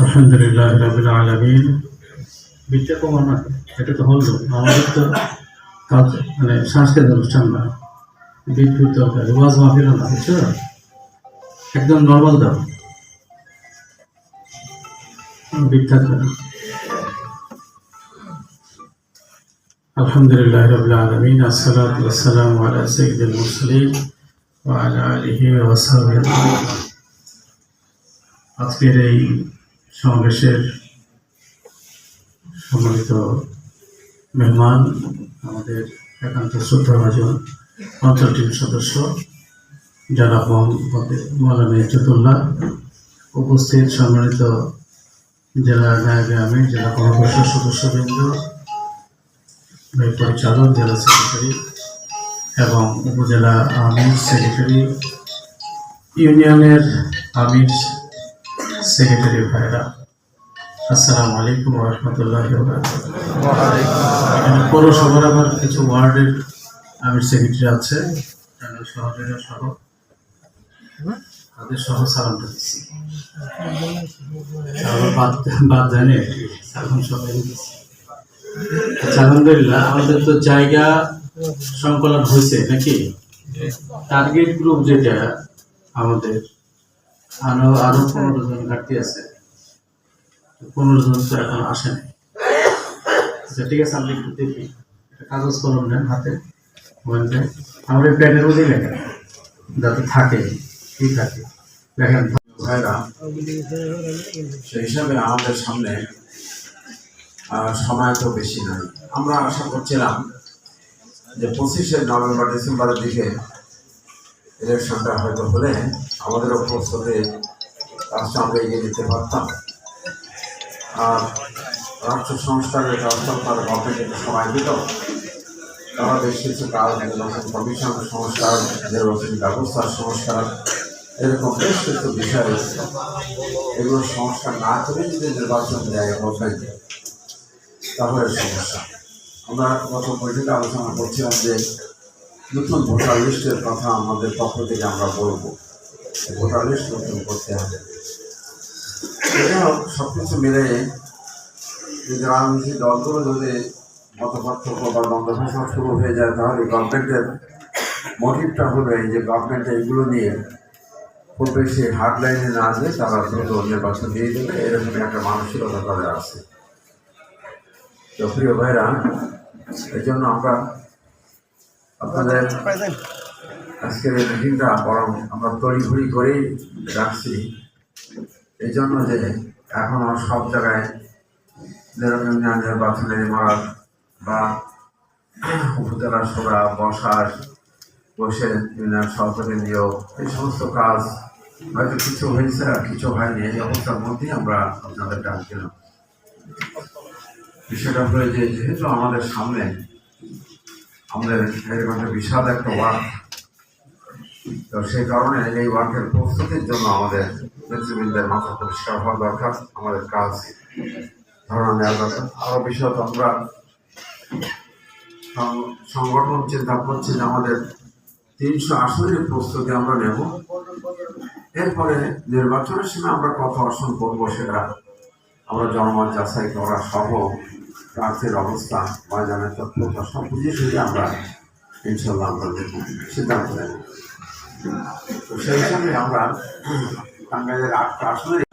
আলহামদুলিল্লাহ এটা তো হলো তো কাজ মানে সাংস্কৃতিক অনুষ্ঠান না। বিদ্যুৎ দরকার ওয়াজ মাহফিল না একদম নর্মাল দাও। বিদ্যা আলহামদুলিল্লাহ রাবিল আলমিন আসসালাতু ওয়াসসালামু আলা মুরসালিন ওয়া আলা আলিহি। আজকের এই সমাবেশের সম্মানিত মেহমান, আমাদের একান্ত শ্রদ্ধাভাজন অঞ্চল টিম সদস্য, যারা মৌলানা ইজ্জতুল্লাহ উপস্থিত সম্মানিত জেলা নায়ক আমির জেলা কর্মপরিষদ সদস্যবৃন্দ পরিচালক জেলা সেক্রেটারি এবং উপজেলা আমির সেক্রেটারি ইউনিয়নের আমির সেক্রেটারি ভাইরা। আসসালামু আলাইকুম রহমতুল্লাহ এখানে পৌরসভার আবার কিছু ওয়ার্ডের আমির সেক্রেটারি আছে শহরের সহ। তাদের সহ সালামটা দিচ্ছি। বাদ জানে সালাম সবাই দিচ্ছি। আচ্ছা আলহামদুলিল্লাহ, আমাদের তো জায়গা সংকলন হয়েছে, নাকি? টার্গেট গ্রুপ যেটা আমাদের, আরও আরও পনেরো জন ঘাটতি আছে। পনেরো জন তো এখন আসেনি আচ্ছা ঠিক আছে আমি একটু দেখি। কাগজ কলম নেন হাতে প্যাডের মধ্যেই লেখেন যাতে থাকে, কি থাকে। লেখেন ভাইরা, সেই হিসাবে আমাদের সামনে সময় তো বেশি নাই। আমরা আশা করছিলাম যে পঁচিশে নভেম্বর, ডিসেম্বরের দিকে ইলেকশনটা হয়তো হলে আমাদেরও প্রস্তুতি কাজটা আমরা এগিয়ে নিতে পারতাম। আর রাষ্ট্র সংস্কারের কাজটা তার গভর্নমেন্ট সময় দিত, তারা বেশ কিছু কাজ নির্বাচন কমিশন সংস্কার নির্বাচনী ব্যবস্থার সংস্কার, এরকম বেশ কিছু বিষয় এগুলো সংস্কার না করে যদি নির্বাচন দেয়, গভর্নমেন্ট তাহলে সমস্যা। আমরা গত বৈঠকে আলোচনা করছিলাম যে নতুন ভোটার লিস্টের কথা আমাদের পক্ষ থেকে আমরা বলব। ভোটার লিস্ট নতুন করতে হবে। এটা সব কিছু মিলে যদি রাজনৈতিক দলগুলো যদি মতপার্থক্য বা দ্বন্দ্ব শুরু হয়ে যায়, তাহলে গভর্নমেন্টের মোটিভটা হলো এই যে গভর্নমেন্ট এইগুলো নিয়ে খুব বেশি হার্ড লাইনে না আসবে তারা দ্রুত নির্বাচন দিয়ে দেবে। এরকম একটা মানসিকতা তাদের আছে। তো প্রিয় ভাইরা এই জন্য আমরা আপনাদের আজকের এই মিটিংটা বরং আমরা তড়িঘড়ি করেই রাখছি। এই জন্য যে এখনও সব জায়গায় নির্বাচন নির্বাচনের ইমারত বা উপজেলা সভা বসার বসে ইউনিয়ন সভাপতি নিয়োগ, এই সমস্ত কাজ হয়তো কিছু হয়েছে আর কিছু হয়নি, এই অবস্থার মধ্যেই আমরা আপনাদের ডাকছিলাম বিষয়টা হলো যে, যেহেতু আমাদের সামনে আমাদের এরকম একটা বিশাল একটা ওয়ার্ক তো সেই কারণে এই ওয়ার্কের প্রস্তুতির জন্য আমাদের নেতৃবৃন্দের মাথা পরিষ্কার হওয়া দরকার, আমাদের কাজ ধারণা নেওয়া দরকার। আরও বিশেষত আমরা সংগঠন চিন্তা করছি যে আমাদের তিনশো আসনের প্রস্তুতি আমরা নেব। এরপরে নির্বাচনের সময় আমরা কত আসন করব সেটা আমরা জনমত যাচাই করা সহ প্রার্থীর অবস্থা, ময়দানের তৎপরতা সব বুঝে সুঝে আমরা ইনশাল্লাহ আমরা দেখব, সিদ্ধান্ত নেব। সেই হিসাবে আমরা টাঙ্গাইলের আটটা আসনের